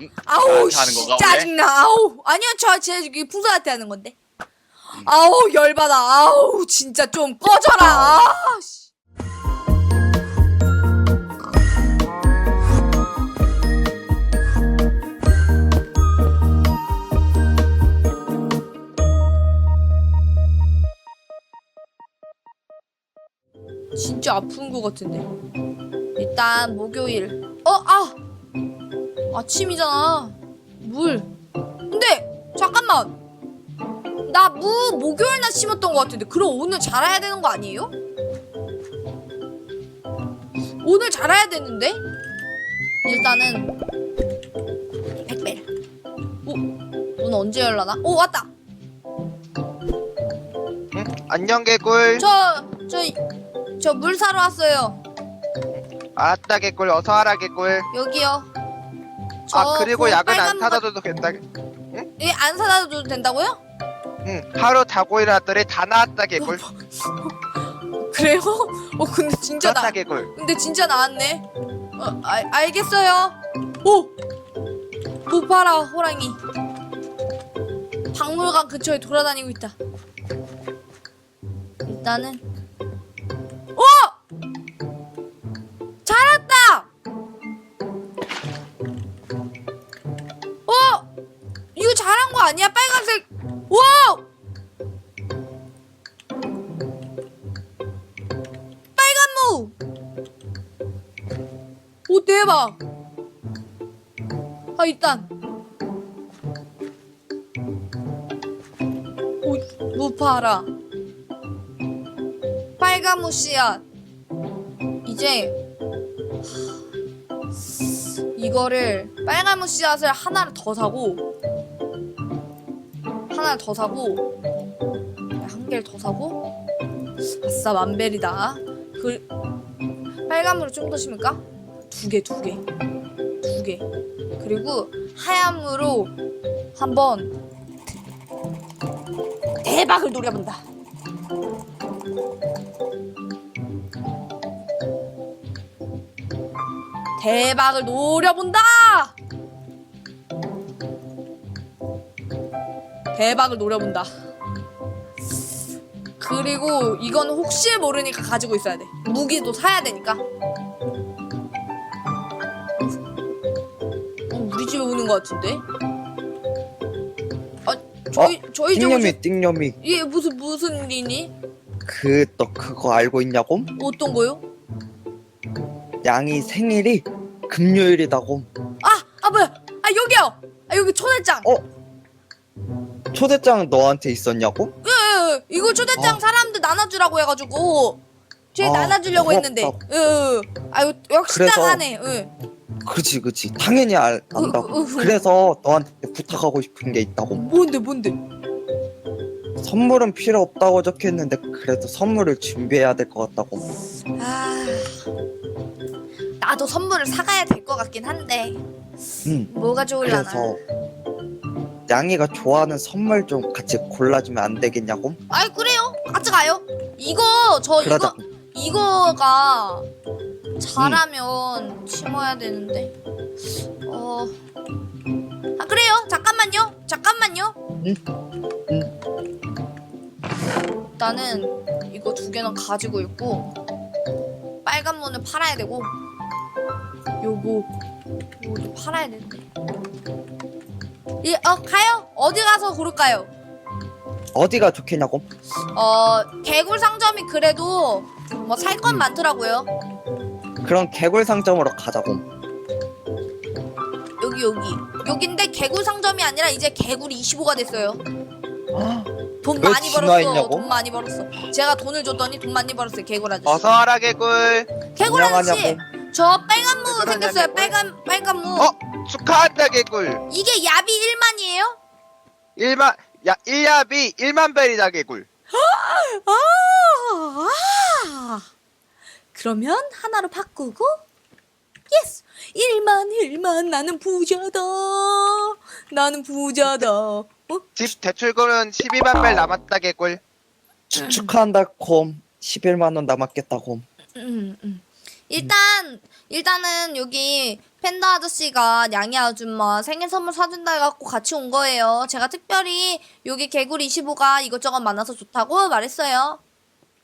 음, 아우 나한테 하는 씨, 건가, 원래? 짜증나. 아우 아니요 저제 여기 풍선한테 하는 건데. 아우 열받아. 아우 진짜 좀 꺼져라. 아, 씨. 진짜 아픈 것 같은데. 일단 목요일. 어 아 아침이잖아. 물. 근데 잠깐만. 나 무 목요일 날 심었던 것 같은데 그럼 오늘 자라야 되는 거 아니에요? 오늘 자라야 되는데? 일단은 백벨 오 오늘 언제 열라나? 오 왔다. 응? 안녕 개꿀. 저 저 저 물 사러 왔어요. 아따 개꿀. 어서 와라 개꿀. 여기요 저 아 그리고 그 약은 빨간 안 사다 줘도 된다 예, 안 사다 줘도 된다고요? 응 하루 자고 일어났더니 다 나왔다 개꿀 그래요? 어 근데 진짜 나 그렇다 개꿀 근데 진짜 나왔네. 어, 알, 알겠어요. 오! 못 봐라, 호랑이. 박물관 근처에 돌아다니고 있다. 일단은. 오 대박! 아 일단 오 무파라 빨간 무 씨앗 이제 하, 이거를 빨간 무 씨앗을 하나를 더 사고 하나를 더 사고 한 개를 더 사고 아싸 만벨이다 그 빨간 물을 좀 더 심을까? 두 개, 두 개. 두 개. 그리고 하얀 물로 한번 대박을 노려본다. 대박을 노려본다! 대박을 노려본다. 그리고 이건 혹시 모르니까 가지고 있어야 돼. 무기도 사야 되니까. 집에 오는 것 같은데? 아, 저희 저희 집에 띵념이 띵념이 이게 무슨 무슨 일이니? 그 너 그거 알고 있냐고? 어떤 거요? 양이 생일이 금요일이다고 아, 아 뭐야? 아 여기요. 아 여기 초대장. 어? 초대장 너한테 있었냐고? 예, 예, 예. 이거 초대장 아. 사람들 나눠주라고 해가지고 제가 아, 나눠주려고 했는데. 고맙다. 예, 예. 아유 역시 그래서- 딱하네. 예. 그치 그치 당연히 알, 안다고. 그래서 너한테 부탁하고 싶은 게 있다고 뭔데 뭔데? 선물은 필요 없다고 적혀있는데 그래도 선물을 준비해야 될 것 같다고 아, 나도 선물을 사가야 될 것 같긴 한데 응 뭐가 좋을라나? 그래서 양이가 좋아하는 선물 좀 같이 골라주면 안 되겠냐고? 아이 그래요? 같이 가요. 이거 저 그러자 이거 이거가 잘하면 심어야 되는데. 어. 아 그래요? 잠깐만요. 잠깐만요. 응? 일단은 이거 두 개는 가지고 있고 빨간 문을 팔아야 되고 요거 요거 팔아야 되는데. 이, 어 가요. 어디 가서 고를까요? 어디가 좋겠냐고? 어 개굴 상점이 그래도 뭐 살건 음. 많더라고요. 그럼 개굴 상점으로 가자고 여기 여기 여긴데 개굴 상점이 아니라 이제 개굴 25가 됐어요. 돈 왜 많이 벌었어. 진화했냐고? 돈 많이 벌었어. 제가 돈을 줬더니 돈 많이 벌었어요. 개굴 아저씨. 어서 와라 개꿀 개굴 아저씨. 안녕하냐고 저 빨간 무 생겼어요. 빨간 빨간 무. 어? 축하한다 개꿀 이게 야비 1만이에요? 1만 야 1야비 1만 벨이다 개꿀 아, 아. 그러면 하나로 바꾸고 예스 1만 1만 나는 부자다 나는 부자다 어? 집 대출금은 12만 벨 남았다 개꿀 축- 축하한다 콤 11만원 남았겠다고 음, 음. 일단 일단은 여기 팬더 아저씨가 양이 아줌마 생일 선물 사준다 해갖고 같이 온 거예요. 제가 특별히 여기 개굴 25가 이것저것 많아서 좋다고 말했어요.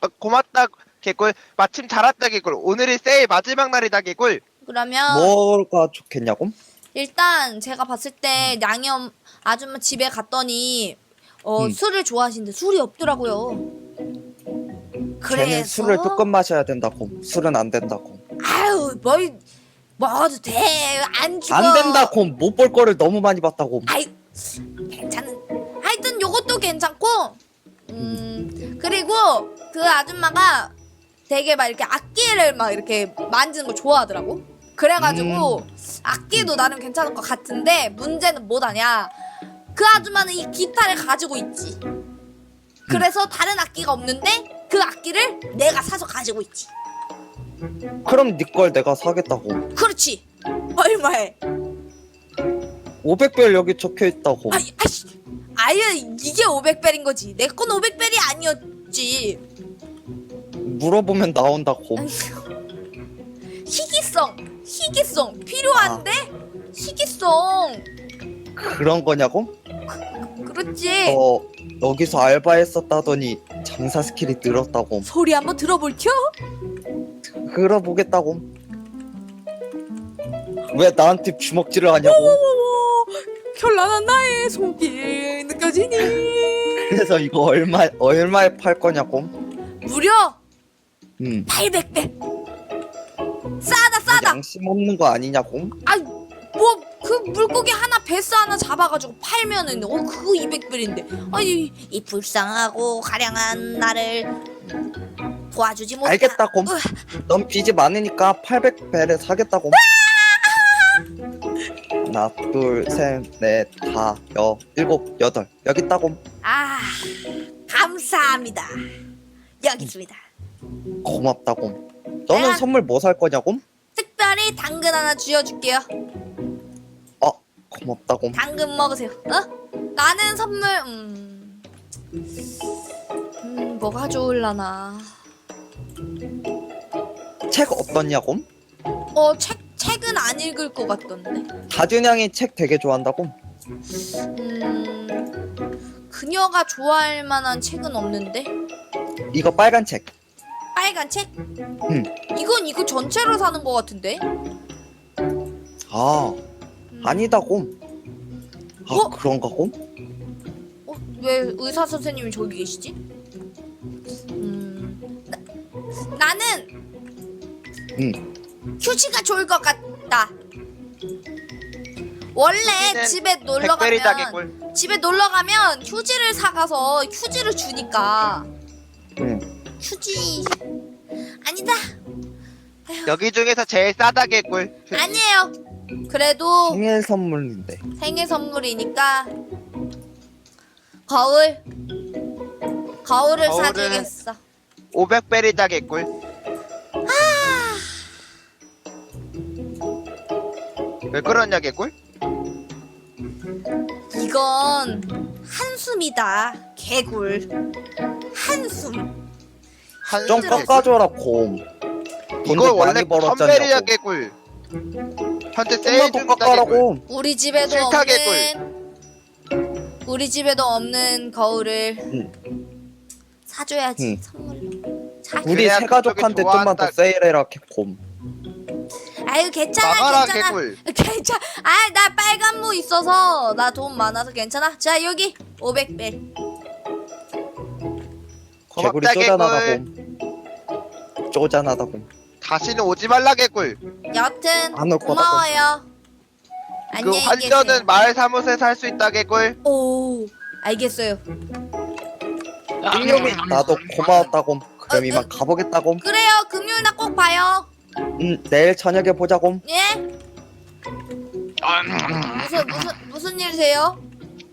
어, 고맙다 개꿀 마침 잘 왔다 개꿀 오늘이 세일 마지막 날이다 개꿀 그러면 뭐가 좋겠냐고? 일단 제가 봤을 때 양이 엄- 아줌마 집에 갔더니 어, 음. 술을 좋아하시는데 술이 없더라고요. 그래서 술을 조금 마셔야 된다고. 술은 안 된다고. 아유 뭘 먹어도 돼안 죽어. 안 된다고. 못 볼 거를 너무 많이 봤다고. 아이 괜찮은 하여튼 요것도 괜찮고 음 그리고 그 아줌마가 되게 막 이렇게 악기를 막 이렇게 만지는 걸 좋아하더라고. 그래가지고 악기도 나름 괜찮을 것 같은데 문제는 뭐다냐? 그 아줌마는 이 기타를 가지고 있지. 그래서 다른 악기가 없는데 그 악기를 내가 사서 가지고 있지. 그럼 네 걸 내가 사겠다고. 그렇지. 얼마에? 500별 여기 적혀 있다고. 아이, 아이씨, 아예 이게 500벨인 거지. 내 건 500벨이 아니었지. 물어보면 나온다고. 희귀성, 희귀성 필요한데? 희귀성. 그런 거냐고? 그렇지. 어, 여기서 알바했었다더니 장사 스킬이 늘었다고. 소리 한번 들어볼켜? 들어보겠다고. 왜 나한테 주먹질을 하냐고. 오오오, 현란한 나의 속이 느껴지니. 그래서 이거 얼마 얼마에 팔 거냐고. 무려 음. 800벨. 싸다 싸다. 양심 없는 거 아니냐고. 아이 뭐그 물고기 하나 베스 하나 잡아가지고 팔면은 어 그거 200벨인데 아니 이 불쌍하고 가량한 나를 도와주지 못하 알겠다고. 으, 넌 빚이 많으니까 800배를 사겠다고. 하나, 둘, 셋, 넷, 다, 여, 일곱, 여덟. 여기 있다고. 아 감사합니다 여기 있습니다 고맙다고. 너는 내가- 선물 뭐 살 거냐고? 특별히 당근 하나 쥐어줄게요 어, 고맙다고. 당근 먹으세요 어? 나는 선물 음, 음 뭐가 좋을라나 책 어떻냐고? 어 책 책은 안 읽을 것 같던데 다준양이 책 되게 좋아한다고? 음, 그녀가 좋아할 만한 책은 없는데? 이거 빨간 책. 빨간 책? 응. 이건 이거 전체로 사는 것 같은데? 아, 음, 아니다고. 아, 어? 그런가고? 어, 왜 의사 선생님이 저기 계시지? 음, 나, 나는 응. 휴지가 좋을 것 같다. 원래 집에 놀러 가면 개꿀 집에 놀러 가면 휴지를 사가서 휴지를 주니까 응. 휴지 아니다 여기 중에서 제일 싸다 개꿀 아니에요. 그래도 생일 선물인데. 생일 선물이니까 거울 거울을 거울은- 사주겠어. 500벨이다 개꿀 왜 그러냐 개꿀 이건 한숨이다. 개굴 한숨. 한좀 개꿀. 깎아줘라, 곰. 돈도 원래 많이 1000벨이야 벌었잖냐고. 개꿀 현재 세일 좀만 더 중이다 개꿀 깎아라고. 우리 집에도 싫다, 없는 우리 집에도 없는 거울을 응. 사줘야지 응. 선물로. 자, 우리 그래야 세 가족한테 그쪽이 좀만 더 좋아한다. 세일해라, 곰. 아유 괜찮아 나가라 괜찮아. 개꿀 괜찮. 아, 나 빨간 무 있어서 나 돈 많아서 괜찮아. 자, 여기 500벨. 개구리 고맙다 쪼잔하다, 개꿀 곰. 쪼잔하다, 곰. 다시는 오지 말라 개꿀 여튼 안올 거다, 고마워요. 그 안녕히 환전은. 마을 사무소에서 할 수 있다 개꿀 오, 알겠어요. 일념이 나도 고마웠다, 곰. 그럼 어, 이만 가보겠다, 곰. 그래요. 금요일 날 꼭 봐요. 응, 내일 저녁에 보자, 곰. 예? 무슨 무슨 무슨 일이세요?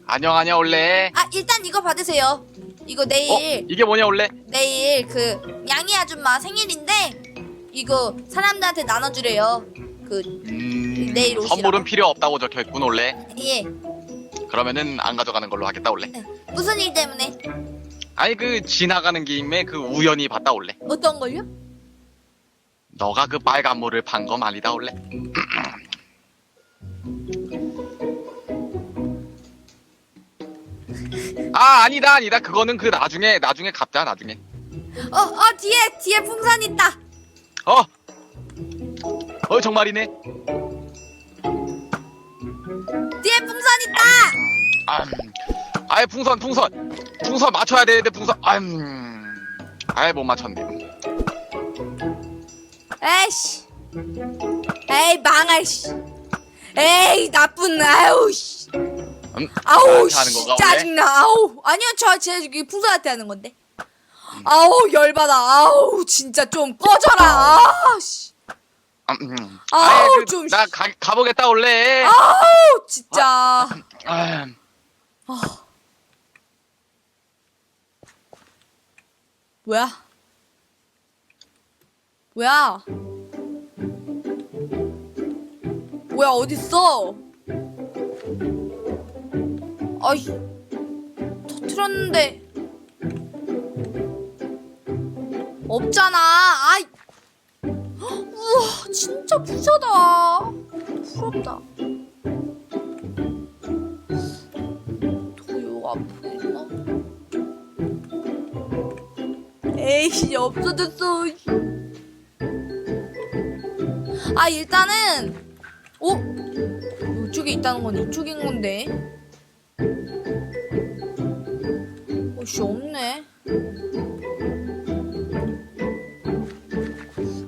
안녕 안녕 원래 아, 일단 이거 받으세요. 이거 어? 내일 이게 뭐냐 원래 내일 그 양이 아줌마 생일인데 이거 사람들한테 나눠주래요. 그 음, 내일 오시라고. 선물은 필요 없다고 적혀 있군 원래 예. 그러면은 안 가져가는 걸로 하겠다 원래 무슨 일 때문에? 아니 그 지나가는 김에 그 우연히 봤다 원래 어떤 걸요? 너가 그 빨간 물을 판 거 말이다 원래. 아 아니다 아니다 그거는 그 나중에 나중에 갚자 나중에. 어, 어, 뒤에, 뒤에 풍선 있다. 어. 어 정말이네. 뒤에 풍선 있다. 아, 음. 아예 풍선 풍선 풍선 맞춰야 되는데 풍선 아, 음. 아예 못 맞췄네. 에이씨. 에이, 망할, 씨. 에이, 나쁜, 아우, 씨. 음, 아우, 나한테 하는 씨. 건가, 원래? 짜증나, 아우. 아니요, 저, 제, 여기 풍선한테 하는 건데. 아우, 열받아. 아우, 진짜 좀 꺼져라. 아, 씨. 아, 음. 아우, 아예 그, 좀, 나 가, 가보겠다 원래. 아우, 진짜. 아, 뭐야? 뭐야? 뭐야 어딨어? 아이 터트렸는데. 없잖아. 아이. 우와 진짜 부자다. 부럽다. 도요 있나? 에이씨 없어졌어. 아 일단은 어? 이쪽에 있다는 건 이쪽인 건데 어씨 없네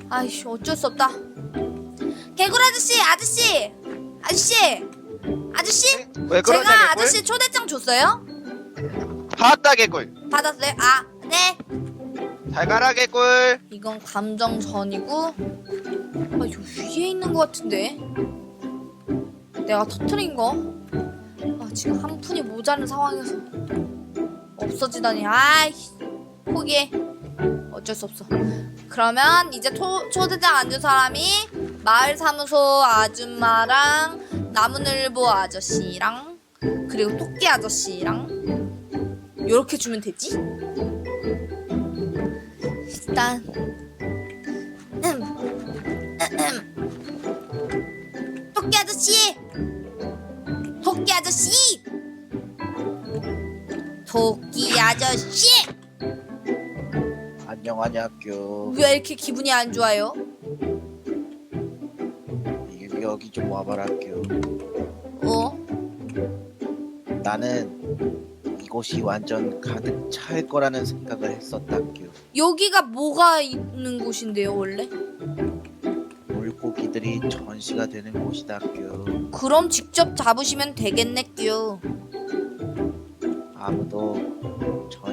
아이씨 어쩔 수 없다 개굴 아저씨 아저씨 아저씨 아저씨 왜 그러냐 제가 개꿀? 아저씨 초대장 줬어요? 받았다 개꿀 받았어요? 아 네. 잘 가라 개꿀 이건 감정 전이고 아, 요 위에 있는 것 같은데 내가 터트린 거? 아 지금 한 푼이 모자른 상황에서 없어지다니. 아이 포기해. 어쩔 수 없어. 그러면 이제 토, 초대장 안 준 사람이 마을사무소 아줌마랑 나무늘보 아저씨랑 그리고 토끼 아저씨랑 요렇게 주면 되지? 일단 토끼 아저씨! 토끼 아저씨 토끼 아저씨 안녕하냐 학교 왜 이렇게 기분이 안 좋아요? 이- 여기 좀 와봐라 학교 어? 나는 이곳이 완전 가득 찰 거라는 생각을 했었다 학교 여기가 뭐가 있는 곳인데요 원래? 물고기들이 전시가 되는 곳이다 학교 그럼 직접 잡으시면 되겠네요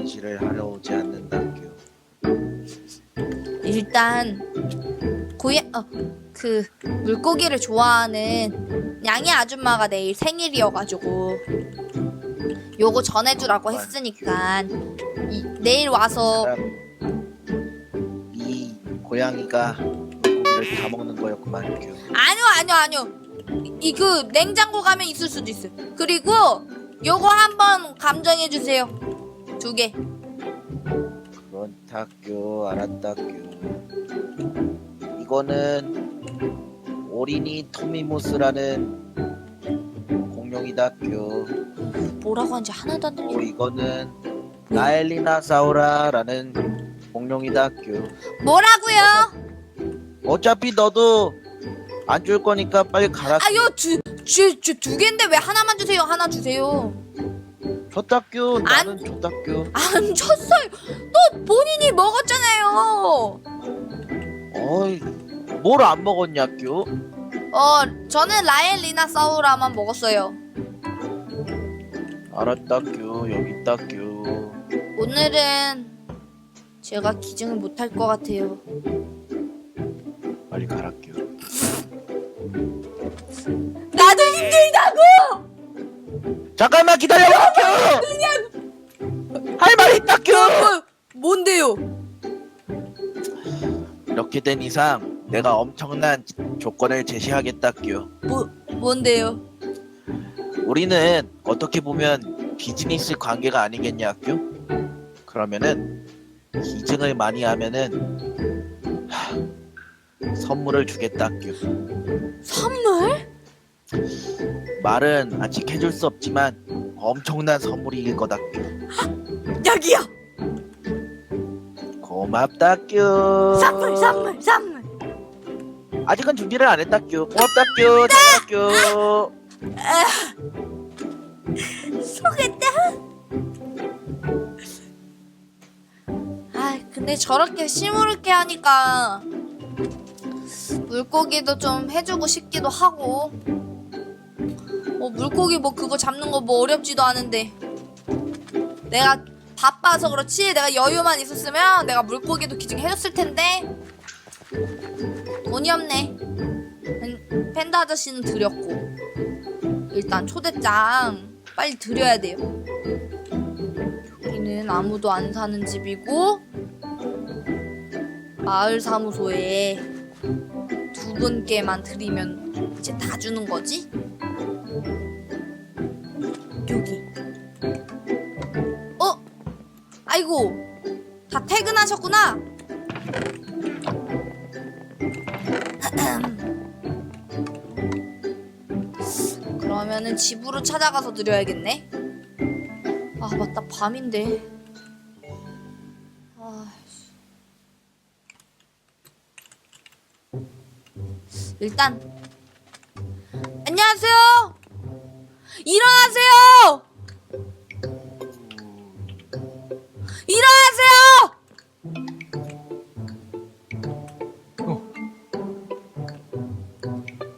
전시를 하러 오지 않는다 학교. 일단 고야 어그 물고기를 좋아하는 양이 아줌마가 내일 생일이어가지고 요거 전해주라고 했으니까 이, 내일 와서 사람, 이 고양이가 물고기를 다 먹는 거였구만 아니요 아니요 아니요. 이 그 냉장고 가면 있을 수도 있어 요. 그리고 요거 한번 감정해 주세요 두 개. 그렇다 학교 알았다 학교 이거는 오리니 토미모스라는 공룡이다 학교 뭐라고 하는지 하나도 안또 들려 이거는 나엘리나사우라라는 공룡이다 학교 뭐라고요? 어차피 너도 안 줄 거니까 빨리 가라 아요 두두 개인데 왜 하나만 주세요? 하나 주세요 줬다교 나는 줬다교 안 줬어요. 또 본인이 먹었잖아요. 어이 뭘 안 먹었냐교 어 저는 라엘리나 사우라만 먹었어요. 알았다교 여기 있다교 오늘은 제가 기증을 못할 것 같아요. 빨리 가라교 나도 힘들다고! 잠깐만 기다려봐 교 이렇게 된 이상 내가 엄청난 조건을 제시하겠다교 뭐 뭔데요 우리는 어떻게 보면 비즈니스 관계가 아니겠냐 학교? 그러면은 기증을 많이 하면은 하, 선물을 주겠다규. 선물? 말은 아직 해줄 수 없지만 엄청난 선물일 거다규. 여기요. 고맙다규. 선물 선물 선물. 아직은 준비를 안 했다규. 고맙다규. 잘했다규. 속았다. 아 근데 저렇게 시무룩게 하니까 물고기도 좀 해주고 싶기도 하고 뭐 물고기 뭐 그거 잡는 거 뭐 어렵지도 않은데 내가 바빠서 그렇지 내가 여유만 있었으면 내가 물고기도 기증 해줬을 텐데 돈이 없네 팬- 팬더 아저씨는 드렸고 일단 초대장 빨리 드려야 돼요. 여기는 아무도 안 사는 집이고 마을 사무소에 두 분께만 드리면 이제 다 주는 거지? 여기. 아이고 다 퇴근하셨구나. 그러면은 집으로 찾아가서 드려야겠네. 아 맞다 밤인데. 아. 일단 안녕하세요. 일어나세요.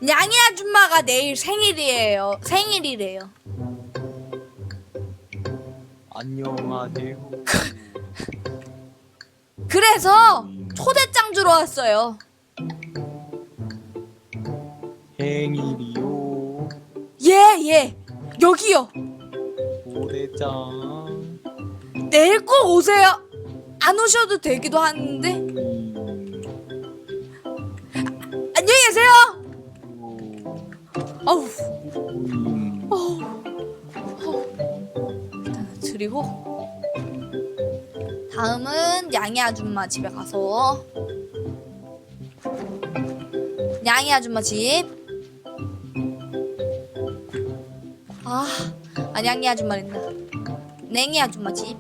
냥이 아줌마가 내일 생일이에요. 생일이래요. 안녕하세요. 그래서 초대장 주러 왔어요. 생일이요. 예, 예. 여기요. 초대장. 내일 꼭 오세요. 안 오셔도 되기도 하는데. 어우, 어우, 어우. 일단 드리고. 다음은 양이 아줌마 집에 가서. 양이 아줌마 집. 아, 아니 양이 아줌마랜다. 냉이 아줌마 집.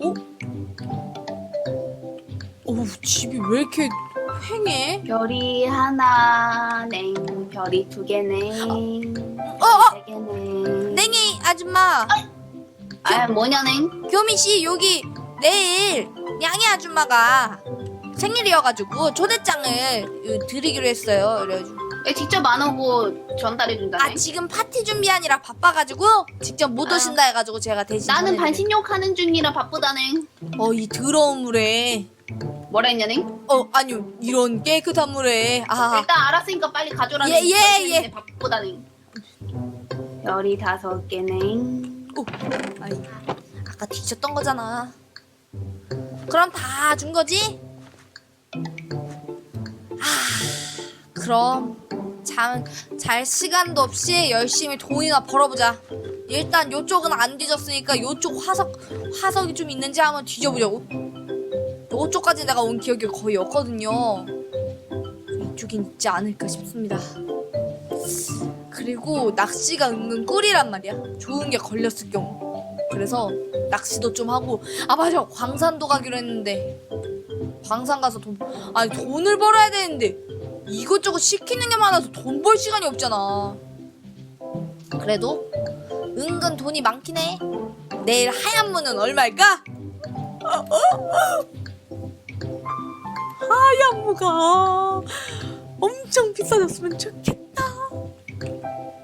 어? 어우 집이 왜 이렇게 횡해? 별이 하나 냉 별이 두 개네. 어, 어, 세 개네. 냉이 아줌마, 아 뭐냐 냉? 교미 씨 여기 내일 양이 아줌마가 생일이어가지고 초대장을 어, 드리기로 했어요. 그래가지고. 왜 직접 안 오고 전달해 준다 아 지금 파티 준비하느라 바빠가지고 직접 못 아. 오신다 해가지고 제가 대신 나는. 반신욕 하는 중이라 바쁘다 냉. 어이 더러운 물에 뭐라 했냐 냉어 아니요 이런 깨끗한 물에 아 일단 알았으니까 빨리 가져라 예, 냉. 예, 예. 바쁘다 냉 별이 다섯 개냉 오, 아니, 아까 뒤졌던 거잖아. 그럼 다 준 거지? 아, 그럼 잠, 잘 시간도 없이 열심히 돈이나 벌어보자. 일단 요쪽은 안 뒤졌으니까 요쪽 화석, 화석이 좀 있는지 한번 뒤져보자고. 요쪽까지 내가 온 기억이 거의 없거든요. 이쪽엔 있지 않을까 싶습니다. 그리고 낚시가 은근 꿀이란 말이야. 좋은 게 걸렸을 경우. 그래서 낚시도 좀 하고 아 맞아 광산도 가기로 했는데 광산 가서 돈 아니 돈을 벌어야 되는데 이것저것 시키는 게 많아서 돈 벌 시간이 없잖아. 그래도 은근 돈이 많긴 해. 내일 하얀 무는 얼마일까? 하얀 무가 엄청 비싸졌으면 좋겠다.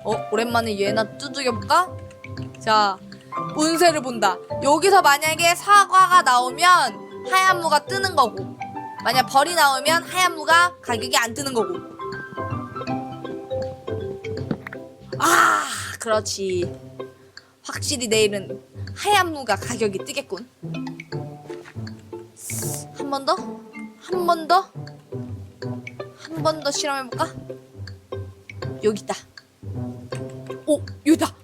어 오랜만에 얘나 두들겨 볼까? 자 운세를 본다. 여기서 만약에 사과가 나오면 하얀 무가 뜨는 거고, 만약 벌이 나오면 하얀 무가 가격이 안 뜨는 거고. 아, 그렇지. 확실히 내일은 하얀 무가 가격이 뜨겠군. 한 번 더? 한 번 더? 한 번 더 실험해볼까? 여기 있다. 오, 여기다!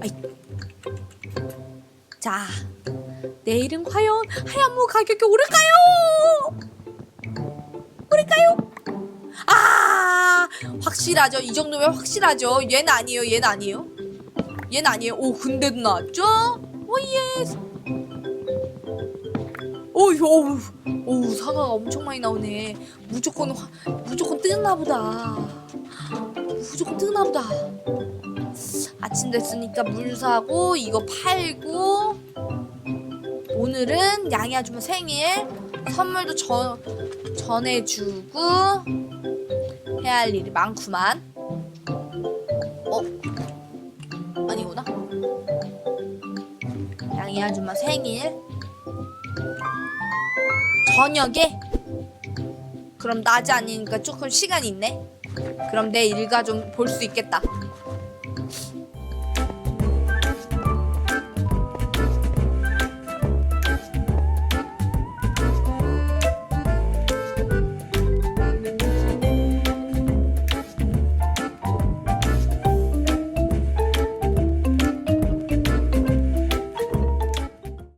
아이. 자, 내일은 과연 하얀무 가격이 오를까요? 오를까요? 아, 확실하죠. 이 정도면 확실하죠. 얘는 아니에요. 얘는 아니에요. 얘는 아니에요. 오, 군대도 나왔죠? 오예. 스. 오, 오, 오, 사과가 엄청 많이 나오네. 무조건, 화, 무조건 뜨나 보다. 무조건 뜨나 보다. 아침 됐으니까 물 사고, 이거 팔고, 오늘은 양이 아줌마 생일, 선물도 전, 전해주고, 해야 할 일이 많구만. 어? 아니구나. 양이 아줌마 생일. 저녁에? 그럼 낮이 아니니까 조금 시간이 있네. 그럼 내 일과 좀 볼 수 있겠다.